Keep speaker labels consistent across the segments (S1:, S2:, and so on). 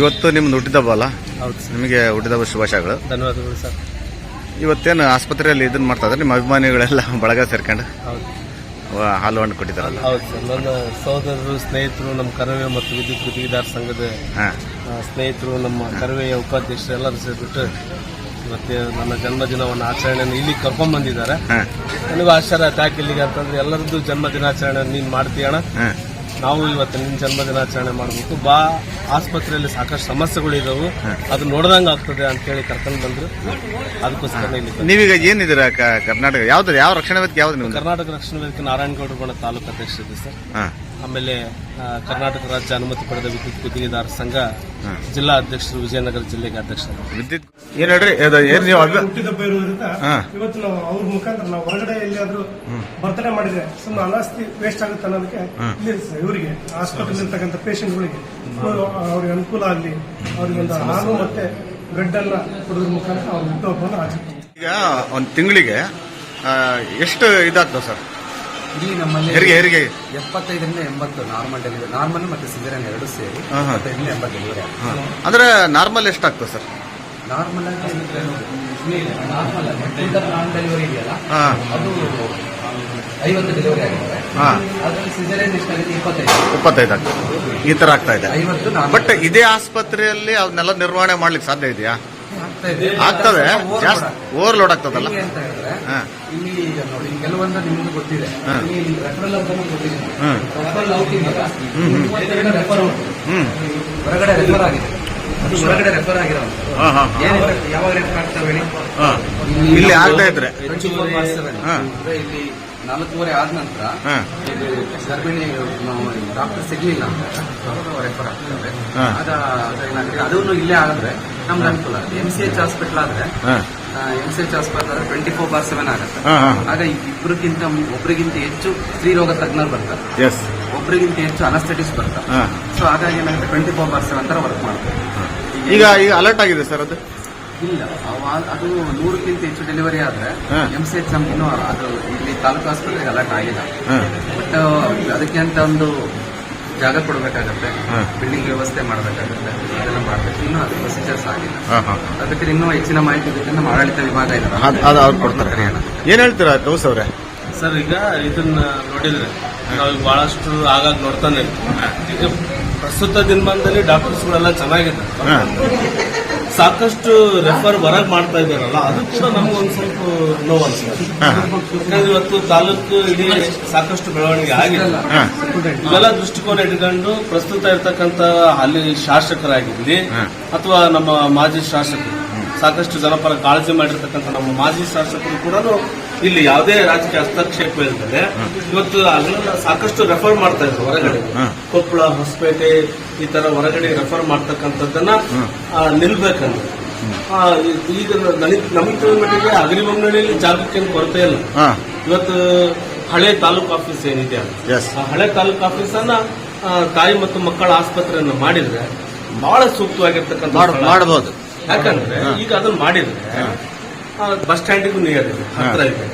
S1: ಇವತ್ತು ನಿಮ್ದು ಹುಟ್ಟಿದಬ್ಬ ಅಲ್ಲ?
S2: ಹೌದು ಸರ್.
S1: ನಿಮಗೆ ಹುಟ್ಟಿದಬ್ಬ ಶುಭಾಶಯಗಳು.
S2: ಧನ್ಯವಾದಗಳು ಸರ್.
S1: ಇವತ್ತೇನು ಆಸ್ಪತ್ರೆಯಲ್ಲಿ ಇದನ್ನ ಮಾಡ್ತಾ ಇದ್ರೆ ನಿಮ್ಮ ಅಭಿಮಾನಿಗಳೆಲ್ಲ ಬಳಗ ಸೇರ್ಕೊಂಡು
S2: ಹೌದು.
S1: ವ- ಹಾಲು ಹಣ್ಣು ಕೊಟ್ಟಿದ್ದಾರಲ್ಲ.
S2: ಹೌದು ಸರ್. ನನ್ನ ಸಹೋದರರು ಸ್ನೇಹಿತರು ನಮ್ಮ ಕರವೇ ಮತ್ತು ವಿದ್ಯುತ್ ಗುತ್ತಿಗೆದಾರ ಸಂಘದ
S1: ಹಾಂ.
S2: ಆ, ಸ್ನೇಹಿತರು ನಮ್ಮ ಕರವೇಯ ಉಪಾಧ್ಯಕ್ಷರು ಎಲ್ಲರೂ ಸೇರಿಬಿಟ್ಟು ಮತ್ತೆ ನನ್ನ ಜನ್ಮದಿನವನ್ನು ಆಚರಣೆಯನ್ನು ಇಲ್ಲಿ ಕರ್ಕೊಂಡ್ ಬಂದಿದ್ದಾರೆ.
S1: ಹಾಂ.
S2: ನನಗೂ ಆಶ್ಚರ್ಯ ಆಯ್ತು. ಯಾಕೆ ಇಲ್ಲಿಗೆ ಅಂತಂದ್ರೆ ಎಲ್ಲರದ್ದು ಜನ್ಮದಿನಾಚರಣೆ ನೀನು ಮಾಡ್ತೀಯಣ
S1: ಹಾಂ.
S2: ನಾವು ಇವತ್ತು ನಿನ್ನ ಜನ್ಮದಿನಾಚರಣೆ ಮಾಡಬೇಕು. ಬಾ ಆಸ್ಪತ್ರೆಯಲ್ಲಿ ಸಾಕಷ್ಟು ಸಮಸ್ಯೆಗಳು ಇದಾವು ಅದು ನೋಡ್ದಂಗೆ ಆಗ್ತದೆ ಅಂತೇಳಿ ಕರ್ಕೊಂಡು ಬಂದ್ರು. ಅದಕ್ಕೋಸ್ಕರ ಇಲ್ಲಿ.
S1: ನೀವೀಗ ಏನಿದ್ದೀರಾ ಕ- ಕರ್ನಾಟಕ? ಯಾವ್ದು ಯಾವ ರಕ್ಷಣಾ ವೇದಿಕೆ ಯಾವ್ದು ನಿಮ್ದು?
S2: ಕರ್ನಾಟಕ ರಕ್ಷಣಾ ವೇದಿಕೆ ನಾರಾಯಣಗೌಡರು ಬಣ ತಾಲೂಕು ಇದೆ ಸರ್.
S1: ಹಾಂ.
S2: ಆಮೇಲೆ ಕರ್ನಾಟಕ ರಾಜ್ಯ ಅನುಮತಿ ಪಡೆದ ವಿದ್ಯುತ್ ಗುತ್ತಿಗೆದಾರ ಸಂಘ. ಜಿಲ್ಲಾ ಅಧ್ಯಕ್ಷರು ವಿಜಯನಗರ ಜಿಲ್ಲೆಗೆ ಅಧ್ಯಕ್ಷರು.
S1: ವಿದ್ಯುತ್ ಏನ್ ಹೇಳ್ರಿ? ಏನ್ ನೀವು
S3: ಹುಟ್ಟಿದಬ್ಬ
S1: ಹಾ.
S3: ಇವತ್ತು ನಾವು ಅವ್ರ ಮುಖಾಂತರ ನಾವು ಹೊರಗಡೆ ಎಲ್ಲಿಯಾದ್ರೂ ಬರ್ತಡೇ ಮಾಡಿದ್ರೆ ಸುಮ್ಮನೆ ಅನಾಸ್ತಿ ವೇಸ್ಟ್ ಆಗುತ್ತೆ ಅನ್ನೋದಕ್ಕೆ ಇಲ್ಲಿ ಇವರಿಗೆ ಆಸ್ಪತ್ರೆಯಲ್ಲಿ ಇರ್ತಕ್ಕಂಥ ಪೇಷಂಟ್ಗಳಿಗೆ ಅವ್ರಿಗೆ ಅನುಕೂಲ ಆಗಲಿ ಅವ್ರಿಗೆ ಒಂದು ಹಾಲು ಮತ್ತೆ ಬ್ರೆಡ್ ಅನ್ನ ಕೊಡೋದ್ರ ಮುಖಾಂತರ ಅವ್ರ ಹುಟ್ಟುಹಬ್ಬವನ್ನು ಆಚರಿಸ್ತಾರೆ
S1: ಈಗ ಒಂದು ತಿಂಗಳಿಗೆ ಎಷ್ಟು ಇದಾಗ್ತದೆ ಸರ್?
S4: ಇಲ್ಲಿ ನಮ್ಮಲ್ಲಿ
S1: ಹೆರಿಗೆ ಹೆರಿಗೆ.
S4: ಎಪ್ಪತ್ತೈದರಿಂದ ಎಂಬತ್ತು ನಾರ್ಮಲ್ ಡೆಲಿವರಿ ನಾರ್ಮಲ್ ಮತ್ತೆ ಸಿಜರನ್ ಎರಡು ಸೇರಿ
S1: ಹಾ, ಹಾ.
S4: ಎಪ್ಪತ್ತೈದರಿಂದ ಎಂಬತ್ತು ಡೆಲಿವರಿ
S1: ಅಂದ್ರೆ ನಾರ್ಮಲ್ ಎಷ್ಟಾಗ್ತದೆ ಸರ್?
S4: ನಾರ್ಮಲ್ ಆಗಿ ನಾರ್ಮಲ್ ನಾನ್ ಡೆಲಿವರಿ ಇದೆಯಲ್ಲ
S1: ಹಾಂ.
S4: ಅದು ಐವತ್ತು ಡೆಲಿವರಿ ಆಗಿದೆ
S1: ಹಾಂ.
S4: ಅದರಲ್ಲಿ ಸಿಜರನ್ ಎಷ್ಟಾಗಿದೆ ಇಪ್ಪತ್ತೈದು.
S1: ಇಪ್ಪತ್ತೈದು ಆಗ್ತದೆ. ಈ ತರ ಆಗ್ತಾ ಇದೆ.
S4: ಐವತ್ತು ನಾರ್ಮಲ್
S1: ಬಟ್ ಇದೇ ಆಸ್ಪತ್ರೆಯಲ್ಲಿ ಅವನ್ನೆಲ್ಲ ನಿರ್ವಹಣೆ ಮಾಡ್ಲಿಕ್ಕೆ ಸಾಧ್ಯ ಇದೆಯಾ? ಆಗ್ತದೆ ಜಾಸ್ತಿ ಓವರ್ಲೋಡ್ ಆಗ್ತದಲ್ಲ.
S4: ಅಂತ ಹೇಳಿದ್ರೆ ಇಲ್ಲಿ ಈಗ ನೋಡಿ ಕೆಲವೊಂದು ನಿಮ್ಗೆ ಗೊತ್ತಿದೆ. ರೆಫರಲ್ ಅಂತ ಗೊತ್ತಿದೆ.
S1: ಹ್ಮ್.
S4: ರೆಫರಲ್ ಔಟ್ ಇದೆಯಲ್ಲ ಮೂವತ್ತೆರಡು ರೆಫರ್ ಔಟ್. ಹೊರಗಡೆ ರೆಫರ್ ಆಗಿದೆ. ಅದು ಹೊರಗಡೆ ರೆಫರ್ ಆಗಿರೋ
S1: ಹಾ ಹಾ
S4: ಏನಿದೆ ಯಾವಾಗ ರೆಫರ್ ಆಗ್ತವೆ ಹೇಳಿ?
S1: ಇಲ್ಲಿ ಆಗ್ತಾ ಇದ್ರೆ.
S4: ಅಂದ್ರೆ ಇಲ್ಲಿ ನಾಲ್ಕೂವರೆ ಆದ ನಂತರ ಗರ್ಭಿಣಿ ಡಾಕ್ಟರ್ ಸಿಗ್ಲಿಲ್ಲ ರೆಫರ್ ಆಗ್ತಾರೆ ಅದನ್ನು ಇಲ್ಲೇ ಆದ್ರೆ ನಮ್ಗೆ ಅನುಕೂಲ. ಎಂ ಸಿ ಎಚ್ ಹಾಸ್ಪಿಟಲ್ ಆದ್ರೆ ಎಂ ಸಿ ಎಚ್ ಹಾಸ್ಪಿಟಲ್ ಆದ್ರೆ ಟ್ವೆಂಟಿ ಫೋರ್ ಬಾರ್ ಸೆವೆನ್ ಆಗುತ್ತೆ.
S1: ಹಾ ಹಾ.
S4: ಆಗ ಇಬ್ಬರಿಗಿಂತ ಒಬ್ಬರಿಗಿಂತ ಹೆಚ್ಚು ಸ್ತ್ರೀರೋಗ ತಜ್ಞರು ಬರ್ತಾರೆ.
S1: ಎಸ್
S4: ಒಬ್ಬರಿಗಿಂತ ಹೆಚ್ಚು ಅನಸ್ಥೆಟಿಸ್ ಬರ್ತಾರೆ.
S1: ಹಾ.
S4: ಸೊ ಹಾಗಾಗಿ ಏನಾಗುತ್ತೆ ಟ್ವೆಂಟಿ ಫೋರ್ ಬಾರ್ ಸೆವೆನ್ ತರ ವರ್ಕ್ ಮಾಡ್ತಾರೆ
S1: ಈಗ ಈಗ ಅಲರ್ಟ್ ಆಗಿದೆ ಸರ್ ಅದು?
S4: ಇಲ್ಲ. ಅವ- ಅದು ನೂರಕ್ಕಿಂತ ಹೆಚ್ಚು ಡೆಲಿವರಿ ಆದ್ರೆ
S1: ಹಾ.
S4: ಎಂ ಸಿ ಎಚ್ ನಮ್ಗೆ ಇನ್ನೂ ಅದು ಇಲ್ಲಿ ತಾಲೂಕು ಆಸ್ಪತ್ರೆಗೆ ಅಲರ್ಟ್ ಆಗಿಲ್ಲ.
S1: ಹಾ.
S4: ಬಟ್ ಅದಕ್ಕೆ ಅಂತ ಒಂದು ಜಾಗ ಕೊಡಬೇಕಾಗತ್ತೆ
S1: ಹಾ.
S4: ಬಿಲ್ಡಿಂಗ್ ವ್ಯವಸ್ಥೆ ಮಾಡಬೇಕಾಗತ್ತೆ ಅದೆಲ್ಲ ಮಾಡಬೇಕು. ಇನ್ನೂ ಅದು ಪ್ರೊಸೀಜರ್ಸ್ ಆಗಿಲ್ಲ.
S1: ಹಾ ಹಾ.
S4: ಅದಕ್ಕೆ ಇನ್ನೂ ಹೆಚ್ಚಿನ ಮಾಹಿತಿ ಬೇಕಂದ್ರೆ ನಮ್ಮ ಆಡಳಿತ ವಿಭಾಗ ಇದೆ
S1: ಅದ್- ಅದು ಅವ್ರು ಕೊಡ್ತಾರೆ. ಏನ್ ಹೇಳ್ತೀರಾ ಕೌಸ್ ಅವ್ರೆ?
S2: ಸರ್ ಈಗ ಇದನ್ನ ನೋಡಿದ್ರೆ ನಾವು ಈಗ ಬಹಳಷ್ಟು ಆಗಾಗ ನೋಡ್ತಾನೆ ಇರ್ತೀವಿ. ಈಗ ಪ್ರಸ್ತುತ ದಿನಮಾನದಲ್ಲಿ ಡಾಕ್ಟರ್ಸ್ಗಳೆಲ್ಲ ಚೆನ್ನಾಗಿದೆ
S1: ಹಾ.
S2: ಸಾಕಷ್ಟು ರೆಫರ್ ಹೊರಗೆ ಮಾಡ್ತಾ ಇದ್ದಾರಲ್ಲ ಅದು ಕೂಡ ನಮ್ಗೊಂದು ಸ್ವಲ್ಪ ನೋವು ಅನ್ಸುತ್ತೆ. ಯಾಕಂದ್ರೆ ಇವತ್ತು ತಾಲೂಕು ಇಡೀ ಸಾಕಷ್ಟು ಬೆಳವಣಿಗೆ ಆಗಿಲ್ಲ ಇವೆಲ್ಲ ದೃಷ್ಟಿಕೋನ ಇಟ್ಕೊಂಡು ಪ್ರಸ್ತುತ ಇರತಕ್ಕಂತ ಅಲ್ಲಿ ಶಾಸಕರಾಗಿರ್ಲಿ. ಅಥವಾ ನಮ್ಮ ಮಾಜಿ ಶಾಸಕರು. ಸಾಕಷ್ಟು ಜನಪರ ಕಾಳಜಿ ಮಾಡಿರ್ತಕ್ಕಂಥ ನಮ್ಮ ಮಾಜಿ ಶಾಸಕರು ಕೂಡ ಇಲ್ಲಿ ಯಾವುದೇ ರಾಜಕೀಯ ಹಸ್ತಕ್ಷೇಪ ಇಲ್ಲದೆ ಇವತ್ತು ಅಲ್ಲಿ ಸಾಕಷ್ಟು ರೆಫರ್ ಮಾಡ್ತಾ ಇದ್ರು ಹೊರಗಡೆ. ಕೊಪ್ಪಳ ಹೊಸಪೇಟೆ ಈ ತರ ಹೊರಗಡೆ ರೆಫರ್ ಮಾಡ್ತಕ್ಕಂಥದ್ದನ್ನ ನಿಲ್ಬೇಕಂತ ನಿಲ್ಬೇಕಂದ್ರೆ. ಈಗ ನನಗೆ ನಮಗೆ ತಿಳಿದ ಮಟ್ಟಿಗೆ ಅಗ್ರಿಬೊಮ್ಮನಹಳ್ಳಿಯಲ್ಲಿ ಜಾಗಕ್ಕೇನು ಕೊರತೆ ಇಲ್ಲ. ಇವತ್ತು ಹಳೆ ತಾಲೂಕು ಆಫೀಸ್ ಏನಿದೆ ಆ ಹಳೆ ತಾಲೂಕು ಆಫೀಸನ್ನ ಅನ್ನ ತಾಯಿ ಮತ್ತು ಮಕ್ಕಳ ಆಸ್ಪತ್ರೆಯನ್ನು ಮಾಡಿದ್ರೆ ಬಹಳ ಸೂಕ್ತವಾಗಿರ್ತಕ್ಕಂಥ.
S1: ಮಾಡಬಹುದು
S2: ಯಾಕಂದ್ರೆ ಈಗ ಅದನ್ನ ಮಾಡಿದ್ರೆ ಬಸ್ ಸ್ಟ್ಯಾಂಡಿಗೂ ನಿಯರ್ ಇದೆ ಹತ್ರ ಇದೆ.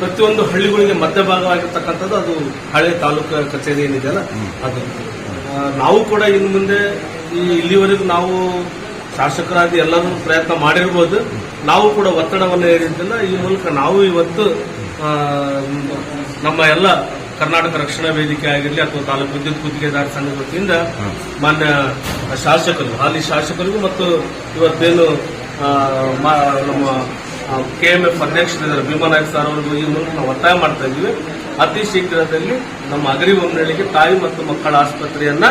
S2: ಪ್ರತಿಯೊಂದು ಹಳ್ಳಿಗಳಿಗೆ ಮಧ್ಯಭಾಗವಾಗಿರ್ತಕ್ಕಂಥದ್ದು ಅದು ಹಳೆ ತಾಲೂಕು ಕಚೇರಿ ಏನಿದೆಯಲ್ಲ ಅದು. ನಾವು ಕೂಡ ಇನ್ನು ಮುಂದೆ ಈ ಇಲ್ಲಿವರೆಗೂ ನಾವು ಶಾಸಕರಾಗಿ ಎಲ್ಲರೂ ಪ್ರಯತ್ನ ಮಾಡಿರ್ಬೋದು. ನಾವು ಕೂಡ ಒತ್ತಡವನ್ನು ಹೇರಿದ್ದಿಲ್ಲ. ಈ ಮೂಲಕ ನಾವು ಇವತ್ತು ನಮ್ಮ ಎಲ್ಲ ಕರ್ನಾಟಕ ರಕ್ಷಣಾ ವೇದಿಕೆ ಆಗಿರಲಿ ಅಥವಾ ತಾಲೂಕು ವಿದ್ಯುತ್ ಗುತ್ತಿಗೆದಾರ ಸಂಘದ ವತಿಯಿಂದ ಮಾನ್ಯ ಶಾಸಕರು ಹಾಲಿ ಶಾಸಕರಿಗೂ ಮತ್ತು ಇವತ್ತೇನು ನಮ್ಮ ಕೆ ಎಂ ಎಫ್ ಅಧ್ಯಕ್ಷರಿದ್ದಾರೆ ಭೀಮಾ ನಾಯಕ್ ಸರ್ ಅವರಿಗೂ ಈ ಮೂಲಕ ನಾವು ಒತ್ತಾಯ ಮಾಡ್ತಾ ಇದ್ದೀವಿ. ಅತಿ ಶೀಘ್ರದಲ್ಲಿ ನಮ್ಮ ಅಗರಿ ಬೊಮ್ಮನಹಳ್ಳಿಗೆ ತಾಯಿ ಮತ್ತು ಮಕ್ಕಳ ಆಸ್ಪತ್ರೆಯನ್ನ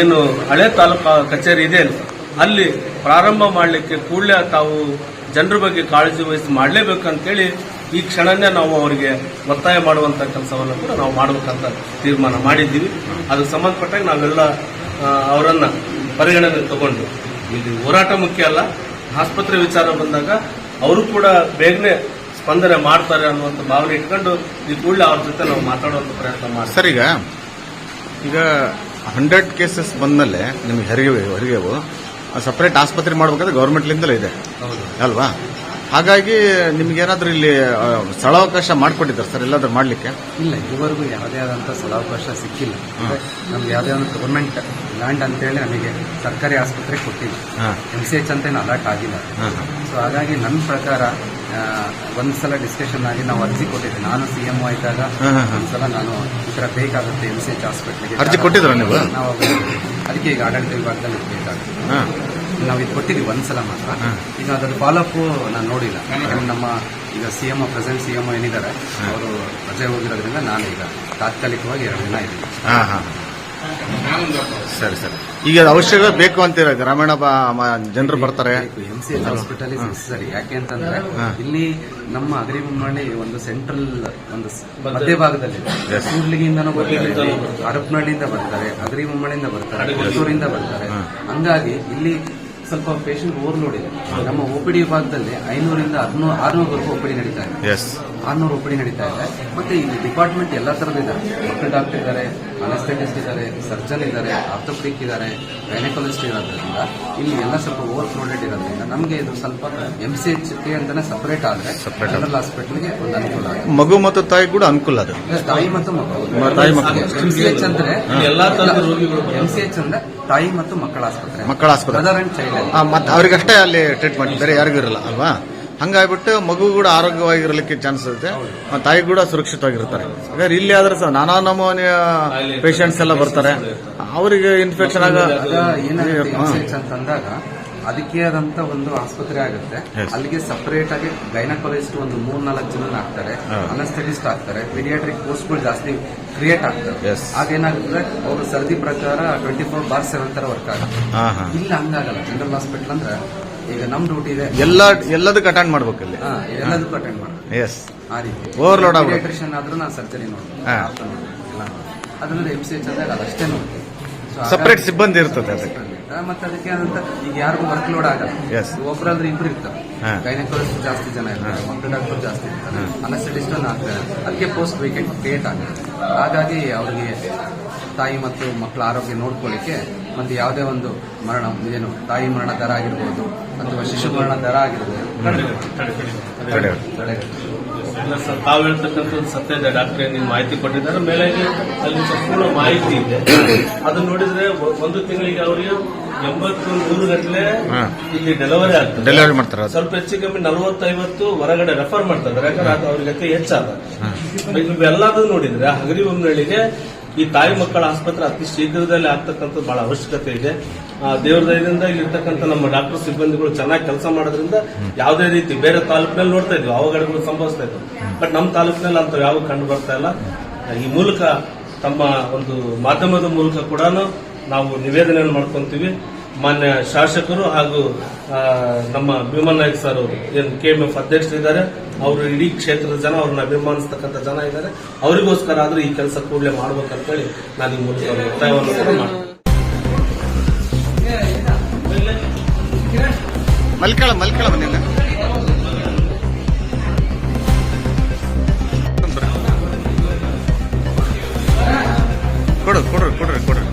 S2: ಏನು ಹಳೆ ತಾಲೂಕು ಕಚೇರಿ ಇದೆ ಅಲ್ಲ, ಪ್ರಾರಂಭ ಮಾಡಲಿಕ್ಕೆ ಕೂಡಲೇ ತಾವು ಜನರ ಬಗ್ಗೆ ಕಾಳಜಿ ವಹಿಸಿ ಮಾಡಲೇಬೇಕಂತೇಳಿ ಈ ಕ್ಷಣನೇ ನಾವು ಅವರಿಗೆ ಒತ್ತಾಯ ಮಾಡುವಂತ ಕೆಲಸವನ್ನು ಕೂಡ ನಾವು ಮಾಡಬೇಕಂತ ತೀರ್ಮಾನ ಮಾಡಿದ್ದೀವಿ. ಅದಕ್ಕೆ ಸಂಬಂಧಪಟ್ಟಾಗ ನಾವೆಲ್ಲ ಅವರನ್ನ ಪರಿಗಣನೆ ತಗೊಂಡು ಇಲ್ಲಿ ಹೋರಾಟ ಮುಖ್ಯ ಅಲ್ಲ ಆಸ್ಪತ್ರೆ ವಿಚಾರ ಬಂದಾಗ ಅವರು ಕೂಡ ಬೇಗನೆ ಸ್ಪಂದನೆ ಮಾಡ್ತಾರೆ ಅನ್ನುವಂಥ ಭಾವನೆ ಇಟ್ಕೊಂಡು ಈ ಕೂಡಲೇ ಅವ್ರ ಜೊತೆ ನಾವು ಮಾತಾಡುವಂತ ಪ್ರಯತ್ನ ಮಾಡ್ತೀವಿ.
S1: ಸರ್ ಈಗ ಈಗ ಹಂಡ್ರೆಡ್ ಕೇಸಸ್ ಬಂದ್ಮೇಲೆ ನಿಮ್ಗೆ ಹೆರಿಗೆ ಹೆರಿಗೆವು ಸಪ್ರೇಟ್ ಆಸ್ಪತ್ರೆ ಮಾಡ್ಬೇಕಾದ್ರೆ ಗೌರ್ಮೆಂಟ್ಲಿಂದಲೇ ಇದೆ.
S4: ಹೌದು.
S1: ಅಲ್ವಾ? ಹಾಗಾಗಿ ನಿಮ್ಗೇನಾದ್ರೂ ಇಲ್ಲಿ ಆ, ಸ್ಥಳಾವಕಾಶ ಮಾಡಿಕೊಟ್ಟಿದ್ದಾರೆ ಸರ್ ಎಲ್ಲಾದ್ರೂ ಮಾಡ್ಲಿಕ್ಕೆ?
S4: ಇಲ್ಲ ಇದುವರೆಗೂ ಯಾವುದೇ ಆದಂಥ ಸ್ಥಳಾವಕಾಶ ಸಿಕ್ಕಿಲ್ಲ. ಅಂದ್ರೆ ನಮ್ಗೆ ಯಾವುದೇ ಒಂದು ಗೌರ್ಮೆಂಟ್ ಲ್ಯಾಂಡ್ ಅಂತೇಳಿ ನಮಗೆ ಸರ್ಕಾರಿ ಆಸ್ಪತ್ರೆ ಕೊಟ್ಟಿಲ್ಲ.
S1: ಎಂ
S4: ಎಂ ಸಿ ಎಚ್ ಅಂತ ಏನು ಅಲರ್ಟ್ ಆಗಿಲ್ಲ. ಸೊ ಹಾಗಾಗಿ ನನ್ನ ಪ್ರಕಾರ ಆ, ಒಂದ್ಸಲ ಡಿಸ್ಕಷನ್ ಆಗಿ ನಾವು ಅರ್ಜಿ ಕೊಟ್ಟಿದ್ದೆ ನಾನು ಸಿ ಎಂ ಇದ್ದಾಗ. ಒಂದ್ಸಲ ನಾನು ಈ ಥರ ಬೇಕಾಗುತ್ತೆ ಎಂ ಸಿ ಎಚ್ ಹಾಸ್ಪಿಟ್ಲಿಗೆ
S1: ಅರ್ಜಿ ಕೊಟ್ಟಿದ್ರಾ ನೀವು?
S4: ನಾವು ಅದಕ್ಕೆ ಈಗ ಆಡಳಿತ ವಿಭಾಗದಲ್ಲಿ ಬೇಕಾಗುತ್ತೆ. ನಾವು ಇದು ಕೊಟ್ಟಿದ್ದೀವಿ ಒಂದ್ಸಲ ಮಾತ್ರ. ಈಗ ಅದರ ಫಾಲೋಅಪ್ ನಾನು ನೋಡಿಲ್ಲ. ಯಾಕಂದ್ರೆ ನಮ್ಮ ಈಗ C M present C M ಏನಿದ್ದಾರೆ ಅವರು ರಜೆ ಹೋಗಿರೋದ್ರಿಂದ ನಾನು ಈಗ ತಾತ್ಕಾಲಿಕವಾಗಿ ಎರಡು ದಿನ ಇದ್ದೀನಿ.
S1: ಹಾ ಹಾಂ ಸರಿ ಸರಿ. ಈಗ ಅವಶ್ಯಕತೆ ಅವಶ್ಯಕ ಬೇಕು ಅಂತೀರ ಗ್ರಾಮೀಣ ಜನರು ಬರ್ತಾರೆ.
S4: ಎಂ ಸಿ ಎಲ್ ಹಾಸ್ಪಿಟಲ್ ಸರಿ ನೆಸಸರಿ ಯಾಕೆ ಅಂತಂದ್ರೆ ಇಲ್ಲಿ ನಮ್ಮ ಅಗ್ರಿಬೊಮ್ಮಳ್ಳಿ ಒಂದು ಸೆಂಟ್ರಲ್ ಒಂದು ಮಧ್ಯ ಮಧ್ಯಭಾಗದಲ್ಲಿ ಕೂಡ್ಲಿಗಿಂದನೂ ಬರ್ತಾರೆ. ಹರಪನಹಳ್ಳಿಯಿಂದ ಬರ್ತಾರೆ. ಅಗ್ರಿಬೊಮ್ಮಳ್ಳಿಯಿಂದ ಬರ್ತಾರೆ ಕೊಟ್ಟೂರಿಂದ ಬರ್ತಾರೆ. ಹಂಗಾಗಿ ಇಲ್ಲಿ ಸ್ವಲ್ಪ ಪೇಷಂಟ್ ಓವರ್ಲೋಡ್ ಇದೆ ನಮ್ಮ ಓಪಿಡಿ ವಿಭಾಗದಲ್ಲಿ ಐನೂರಿಂದ ಹದಿನೂರು ಆರ್ನೂರವರೆಗೂ ಓಪಿಡಿ ನಡೀತಾ ಇದೆ. ಆರ್ನೂರು ಒಬ್ಬರಿ ನಡೀತಾ ಇದೆ. ಮತ್ತೆ ಇಲ್ಲಿ ಡಿಪಾರ್ಟ್ಮೆಂಟ್ ಎಲ್ಲ ತರದ ಇದೆ. ಮಕ್ಕಳ ಡಾಕ್ಟರ್ ಇದ್ದಾರೆ ಅನಸ್ಥೆಟಿಸ್ಟ್ ಇದ್ದಾರೆ ಸರ್ಜನ್ ಇದ್ದಾರೆ ಆರ್ಥೋಪೆಡಿಕ್ ಇದ್ದಾರೆ ಗೈನಕಾಲಜಿಸ್ಟ್ ಇರೋದ್ರಿಂದ ಇಲ್ಲಿ ಎಲ್ಲ ಸ್ವಲ್ಪ ಓವರ್ ಫ್ಲೋಡೆಡ್ ಇರೋದ್ರಿಂದ ನಮಗೆ ಇದು ಸ್ವಲ್ಪ ಎಂ ಸಿ ಎಚ್ ಕೆ ಅಂತಾನೆ ಸಪರೇಟ್ ಆದ್ರೆ ಜನರಲ್ ಹಾಸ್ಪಿಟಲ್ಗೆ ಒಂದು ಅನುಕೂಲ ಆಗುತ್ತೆ.
S1: ಮಗು ಮತ್ತು ತಾಯಿ ಕೂಡ ಅನುಕೂಲ ಅದು.
S4: ತಾಯಿ ಮತ್ತು ಮಕ್ಕಳು
S1: ಮ- ತಾಯಿ ಮಕ್ಕಳು.
S4: ಎಂ ಸಿ ಎಚ್ ಅಂದ್ರೆ
S2: ಎಲ್ಲಾ ತರದ ರೋಗಿಗಳು
S4: ಎಂ ಸಿ ಎಚ್ ಅಂದ್ರೆ ತಾಯಿ ಮತ್ತು ಮಕ್ಕಳ ಆಸ್ಪತ್ರೆ.
S1: ಮಕ್ಕಳ ಆಸ್ಪತ್ರೆ.
S4: ಮದರ್ ಅಂಡ್ ಚೈಲ್ಡ್
S1: ಆ, ಮತ್ತೆ ಅವರಿಗಷ್ಟೇ ಅಲ್ಲಿ ಟ್ರೀಟ್ಮೆಂಟ್ ಬೇರೆ ಯಾರಿಗೂ ಇರಲ್ಲ ಅಲ್ವಾ? ಹಂಗಾಗ್ಬಿಟ್ಟು ಮಗು ಕೂಡ ಆರೋಗ್ಯವಾಗಿರಲಿಕ್ಕೆ ಚಾನ್ಸ್ ಇರುತ್ತೆ. ತಾಯಿ ಕೂಡ ಸುರಕ್ಷಿತವಾಗಿರ್ತಾರೆ. ಹಾಗಾದ್ರೆ ಇಲ್ಲಿ ಆದ್ರೆ ಸಹ ನಾನಾ ನಮೂನೆಯ ಪೇಷಂಟ್ಸ್ ಎಲ್ಲ ಬರ್ತಾರೆ. ಅವರಿಗೆ ಇನ್ಫೆಕ್ಷನ್ ಆಗ
S4: ಅದಕ್ಕೆ ಆದಂತ ಒಂದು ಆಸ್ಪತ್ರೆ ಆಗುತ್ತೆ. ಅಲ್ಲಿಗೆ ಸಪರೇಟ್ ಆಗಿ ಗೈನಕಾಲಜಿಸ್ಟ್ ಒಂದು ಮೂರ್ ನಾಲ್ಕು ಜನ
S1: ಆಗ್ತಾರೆ
S4: ಅನಸ್ಥೆಟಿಸ್ಟ್ ಆಗ್ತಾರೆ. ಪೀಡಿಯಾಟ್ರಿಕ್ ಪೋಸ್ಟ್ಗಳು ಜಾಸ್ತಿ ಕ್ರಿಯೇಟ್ ಆಗ್ತವೆ.
S1: ಆಗ
S4: ಆಗೇನಾಗುತ್ತೆ ಅವರು ಸರದಿ ಪ್ರಕಾರ ಟ್ವೆಂಟಿ ಫೋರ್ ಬಾರ್ ಸೆವೆನ್ ತರ ವರ್ಕ್ ಆಗುತ್ತೆ. ಇಲ್ಲ ಹಂಗಾಗಲ್ಲ. ಜನರಲ್ ಹಾಸ್ಪಿಟಲ್ ಅಂದ್ರೆ ಈಗ ನಮ್ ಡ್ಯೂಟಿ ಇದೆ.
S1: ಎಲ್ಲ ಎಲ್ಲದಕ್ಕೆ ಅಟೆಂಡ್ ಮಾಡ್ಬೇಕು ಇಲ್ಲಿ.
S4: ಹಾ, ಎಲ್ಲದಕ್ಕೂ ಅಟೆಂಡ್ ಮಾಡ್ಬೇಕು.
S1: ಎಸ್
S4: ಆ ರೀತಿ.
S1: ಓವರ್ಲೋಡ್ ಆಗ್ಬಿಡುತ್ತೆ.
S4: ಪೀಡಿಯಾಟ್ರಿಷಿಯನ್ ಆದ್ರೂ ನಾನು ಸರ್ಜರಿ ನೋಡ್ತೀನಿ
S1: ಹಾ.
S4: ಆರ್ಥ ನೋಡ್ತೀನಿ, ಎಲ್ಲ ನೋಡ್ತೀನಿ. ಎಂ ಸಿ ಎಚ್ ಅಂದಾಗ ಅದಷ್ಟೇ ನೋಡ್ತೀನಿ. So ಹಾಗಾಗಿ-
S1: ಸಿಬ್ಬಂದಿ ಇರ್ತದೆ ಅದಕ್ಕೆ.
S4: ಆ, ಮತ್ತೆ ಅದಕ್ಕೆ ಏನಂತ ಈಗ ಯಾರಿಗೂ ವರ್ಕ್ ಲೋಡ್ ಆಗಲ್ಲ.
S1: Yes.
S4: ಒಬ್ಬರಾದ್ರೆ ಇಬ್ರು ಇರ್ತಾರೆ.
S1: ಹಾ.
S4: ಗೈನಕಾಲಜಿಸ್ಟ್ ಜಾಸ್ತಿ ಜನ ಇರ್ತಾರೆ. ಮಕ್ಕಳ ಡಾಕ್ಟರ್ ಜಾಸ್ತಿ ಇರ್ತಾರೆ. ಅನಸ್ಟೆಟಿಸ್ಟ್ ಆಗ್ತಾರೆ. ಅದಕ್ಕೆ ಪೋಸ್ಟ್ ವೀಕೆಂಡ್ ಕ್ರಿಯೇಟ್ ಆಗುತ್ತೆ ಹಾಗಾಗಿ ಅವರಿಗೆ ತಾಯಿ ಮತ್ತು ಮಕ್ಕಳ ಆರೋಗ್ಯ ನೋಡ್ಕೊಳ್ಳಿಕ್ಕೆ ಮತ್ತೆ ಯಾವುದೇ ಒಂದು ಮರಣ ಏನು ತಾಯಿ ಮರಣ ದರ ಆಗಿರ್ಬೋದು ಅಥವಾ ಶಿಶು ಮರಣ ದರ ಆಗಿರ್ಬೋದು.
S2: ಇಲ್ಲ ಸರ್ ತಾವು ಹೇಳ್ತಕ್ಕಂಥದ್ದು ಸತ್ಯ ಇದೆ. ಡಾಕ್ಟ್ರೆ ನೀವು ಮಾಹಿತಿ ಕೊಟ್ಟಿದ್ದಾರೆ. ಮೇಲೆ ಅಲ್ಲಿ ಸಂಪೂರ್ಣ ಮಾಹಿತಿ ಇದೆ. ಅದನ್ನ ನೋಡಿದ್ರೆ ಒಂದು ತಿಂಗಳಿಗೆ ಅವರಿಗೆ ಎಂಬತ್ತು ನೂರು ಗಂಟಲೆ ಇಲ್ಲಿ ಡೆಲಿವರಿ ಆಗ್ತದೆ.
S1: ಡೆಲಿವರಿ ಮಾಡ್ತಾರೆ
S2: ಸ್ವಲ್ಪ ಹೆಚ್ಚು ಕಮ್ಮಿ ನಲವತ್ತೈವತ್ತು ಹೊರಗಡೆ ರೆಫರ್ ಮಾಡ್ತಾರೆ. ಇದ್ದಾರೆ ಯಾಕಂದ್ರೆ ಅದು ಅವ್ರಿಗೆ ಹೆಚ್ಚಾದ. ಇವೆಲ್ಲದೂ ನೋಡಿದ್ರೆ ಹಗರಿ ಬೊಮ್ಮನಹಳ್ಳಿಗೆ ಈ ತಾಯಿ ಮಕ್ಕಳ ಆಸ್ಪತ್ರೆ ಅತಿ ಶೀಘ್ರದಲ್ಲಿ ಆಗ್ತಕ್ಕಂಥದ್ದು ಬಹಳ ಅವಶ್ಯಕತೆ ಇದೆ. ದೇವ್ರ ದಯದಿಂದ ಇರ್ತಕ್ಕಂಥ ನಮ್ಮ ಡಾಕ್ಟರ್ ಸಿಬ್ಬಂದಿಗಳು ಚೆನ್ನಾಗಿ ಕೆಲಸ ಮಾಡೋದ್ರಿಂದ ಯಾವುದೇ ರೀತಿ ಬೇರೆ ತಾಲೂಕಿನಲ್ಲಿ ನೋಡ್ತಾ ಇದ್ವಿ ಅವಘಡಗಳು ಸಂಭವಿಸ್ತಾ ಇದ್ವು ಬಟ್ ನಮ್ಮ ತಾಲೂಕಿನಲ್ಲಿ ಅಂತ ಯಾವ ಕಂಡು ಬರ್ತಾ ಇಲ್ಲ. ಈ ಮೂಲಕ ತಮ್ಮ ಒಂದು ಮಾಧ್ಯಮದ ಮೂಲಕ ಕೂಡ ನಾವು ನಿವೇದನೆಯನ್ನು ಮಾಡ್ಕೊಂತೀವಿ. ಮಾನ್ಯ ಶಾಸಕರು ಹಾಗೂ ನಮ್ಮ ಭೀಮನ್ ನಾಯಕ್ ಸರ್ ಅವರು, ಏನು ಕೆ ಎಂ ಎಫ್ ಅಧ್ಯಕ್ಷರಿದ್ದಾರೆ ಅವರು ಇಡೀ ಕ್ಷೇತ್ರದ ಜನ, ಅವ್ರನ್ನ ಅಭಿಮಾನಿಸ್ತಕ್ಕಂಥ ಜನ ಇದ್ದಾರೆ. ಅವರಿಗೋಸ್ಕರ ಆದರೂ ಈ ಕೆಲಸ ಕೂಡಲೇ ಮಾಡ್ಬೇಕಂತೇಳಿ ನಾನು ಈ ಮೂಲಕ ಒತ್ತಾಯವನ್ನು ಕೂಡ
S1: ಕೊಡು, ಕೊಡ್ರಿ ಕೊಡ್ರಿ ಕೊಡ್ರಿ.